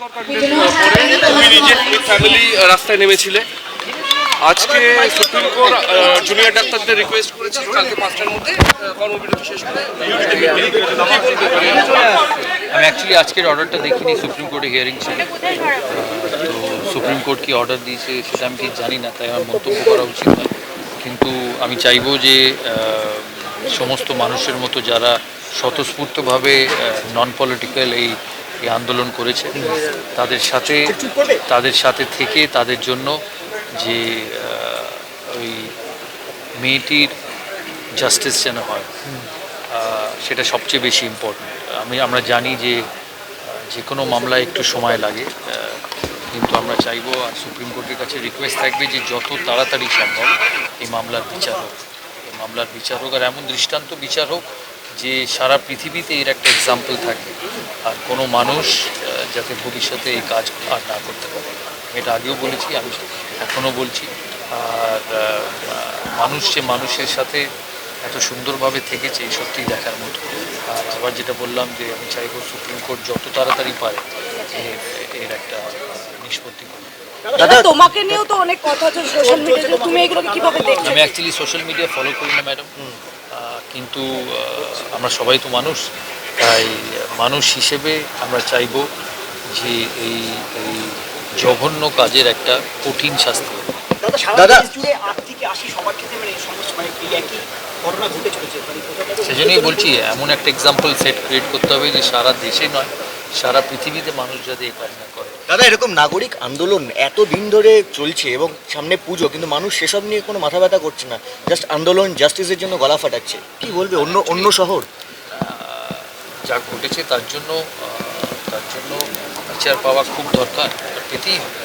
তুমি নিজে ফ্যামিলি রাস্তায় নেমেছিলে আজকে সুপ্রিম কোর্ট জুনিয়র ডাক্তারদের রিকোয়েস্ট করেছিল, কালকে পাঁচটার মধ্যে কর্মবিরতি শেষ করে আমি অ্যাকচুয়ালি আজকের অর্ডারটা দেখিনি, সুপ্রিম কোর্টে হিয়ারিং ছিল। তো সুপ্রিম কোর্ট কি অর্ডার দিয়েছে সেটা আমি ঠিক জানি না, তাই আমার মন্তব্য করা উচিত নয়। কিন্তু আমি চাইব যে সমস্ত মানুষের মতো যারা স্বতঃস্ফূর্তভাবে নন পলিটিক্যাল এই এই আন্দোলন করেছে। তাদের সাথে তাদের সাথে থেকে তাদের জন্য যে ওই মেয়েটির জাস্টিস যেন হয় সেটা সবচেয়ে বেশি ইম্পর্টেন্ট আমি, আমরা জানি যে যে কোনো মামলায় একটু সময় লাগে কিন্তু আমরা চাইব আর সুপ্রিম কোর্টের কাছে রিকোয়েস্ট থাকবে যে যত তাড়াতাড়ি সম্ভব এই মামলার বিচার হোক। এই মামলার বিচার হোক আর এমন দৃষ্টান্ত বিচার হোক যে সারা পৃথিবীতে এর একটা এক্সাম্পল থাকে। আর কোনো মানুষ যাতে ভবিষ্যতে এই কাজ আর না করতে পারে। আমি এটা আগেও বলেছি আমি এখনও বলছি। আর মানুষ যে মানুষের সাথে এত সুন্দরভাবে থেকেছে এই সত্যিই দেখার মতো। আর আবার যেটা বললাম যে আমি চাইব সুপ্রিম কোর্ট যত তাড়াতাড়ি পারে এর- এর একটা নিষ্পত্তি করবে তোমাকে নিয়েও তো অনেক কথা হচ্ছে সোশ্যাল মিডিয়াতে তুমি এগুলোকে কীভাবে দেখছ? আমি অ্যাকচুয়ালি সোশ্যাল মিডিয়া ফলো করি না ম্যাডাম কিন্তু আমরা সবাই তো মানুষ তাই মানুষ হিসেবে আমরা চাইব যে এই এই জঘন্য কাজের একটা কঠিন শাস্তি। দাদা মানে মানে মানে সেজন্যই বলছি এমন একটা এক্সাম্পল সেট ক্রিয়েট করতে হবে যে সারা দেশে নয় সারা পৃথিবীতে মানুষ যদি এই কাজ না করে। দাদা এরকম নাগরিক আন্দোলন এত দিন ধরে চলছে এবং সামনে পুজো কিন্তু মানুষ সেসব নিয়ে কোনো মাথা ব্যথা করছে না। জাস্ট আন্দোলন জাস্টিসের জন্য গলা ফাটাচ্ছে। কি বলবে অন্য অন্য শহর? যা ঘটেছে তার জন্য তার জন্য বিচার পাওয়া খুব দরকার পেতেই হবে।